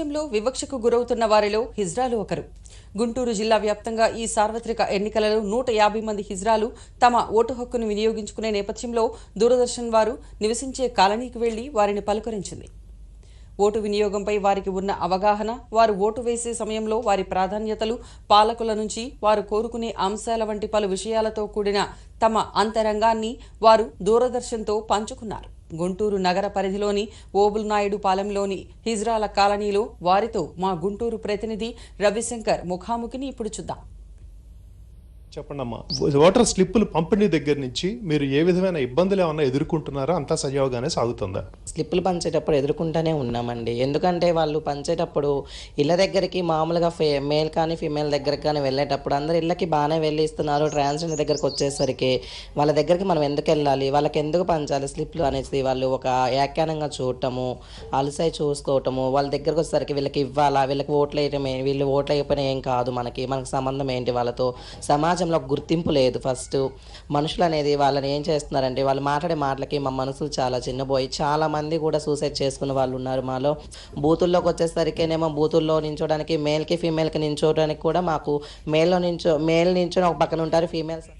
దేశంలో వివక్షకు గురవుతున్న వారిలో హిజ్రాలు ఒకరు. గుంటూరు జిల్లా వ్యాప్తంగా ఈ సార్వత్రిక ఎన్నికలలో నూట యాభై మంది హిజ్రాలు తమ ఓటు హక్కును వినియోగించుకునే నేపథ్యంలో దూరదర్శన్ వారు నివసించే కాలనీకి వెళ్ళి వారిని పలుకరించింది. ఓటు వినియోగంపై వారికి ఉన్న అవగాహన వారు ఓటు వేసే సమయంలో వారి ప్రాధాన్యతలు పాలకుల నుంచి వారు కోరుకునే అంశాల వంటి పలు విషయాలతో కూడిన తమ అంతరంగాన్ని వారు దూరదర్శన్తో పంచుకున్నారు. గుంటూరు నగర పరిధిలోని ఓబుల్నాయుడు పాలెంలోని హిజ్రాల కాలనీలో వారితో మా గుంటూరు ప్రతినిధి రవిశంకర్ ముఖాముఖిని ఇప్పుడు చూద్దాం. చెప్పండి అమ్మా ఓటర్ స్లిప్పులు పంపిణీ దగ్గర నుంచి మీరు ఏ విధమైన ఇబ్బందులు ఏమైనా ఎదుర్కొంటున్నారా? అంతా సజావుగానే సాగుతుందా? స్లిప్పులు పంచేటప్పుడు ఎదుర్కొంటూనే ఉన్నామండి. ఎందుకంటే వాళ్ళు పంచేటప్పుడు ఇళ్ళ దగ్గరికి మామూలుగా ఫే మేల్ కానీ ఫీమేల్ దగ్గరికి కానీ వెళ్ళేటప్పుడు అందరు ఇళ్ళకి బాగానే వెళ్ళి ఇస్తున్నారు ట్రాన్స్జెండర్ దగ్గరికి వచ్చేసరికి వాళ్ళ దగ్గరికి మనం ఎందుకు వెళ్ళాలి? వాళ్ళకి ఎందుకు పంచాలి స్లిప్లు అనేసి వాళ్ళు ఒక వ్యాఖ్యానంగా చూడటము అలసై చూసుకోవటము వాళ్ళ దగ్గరకు వచ్చేసరికి వీళ్ళకి ఇవ్వాలా? వీళ్ళకి ఓట్లు వేయటమే వీళ్ళు ఓట్లు అయిపోయినా ఏం కాదు మనకి. మనకు సంబంధం ఏంటి వాళ్ళతో? సమాజంలో గుర్తింపు లేదు ఫస్ట్. మనుషులు అనేది వాళ్ళని ఏం చేస్తున్నారంటే వాళ్ళు మాట్లాడే మాటలకి మా మనసులు చాలా చిన్నపోయి చాలా మంది కూడా సూసైడ్ చేసుకున్న వాళ్ళు ఉన్నారు మాలో. బూతుల్లోకి వచ్చేసరికేనేమో బూతుల్లో నించోడానికి మేల్కి ఫీమేల్కి నించోడానికి కూడా మాకు మేల్లో నించో మేల్ నించొని ఒక పక్కన ఉంటారు ఫీమేల్స్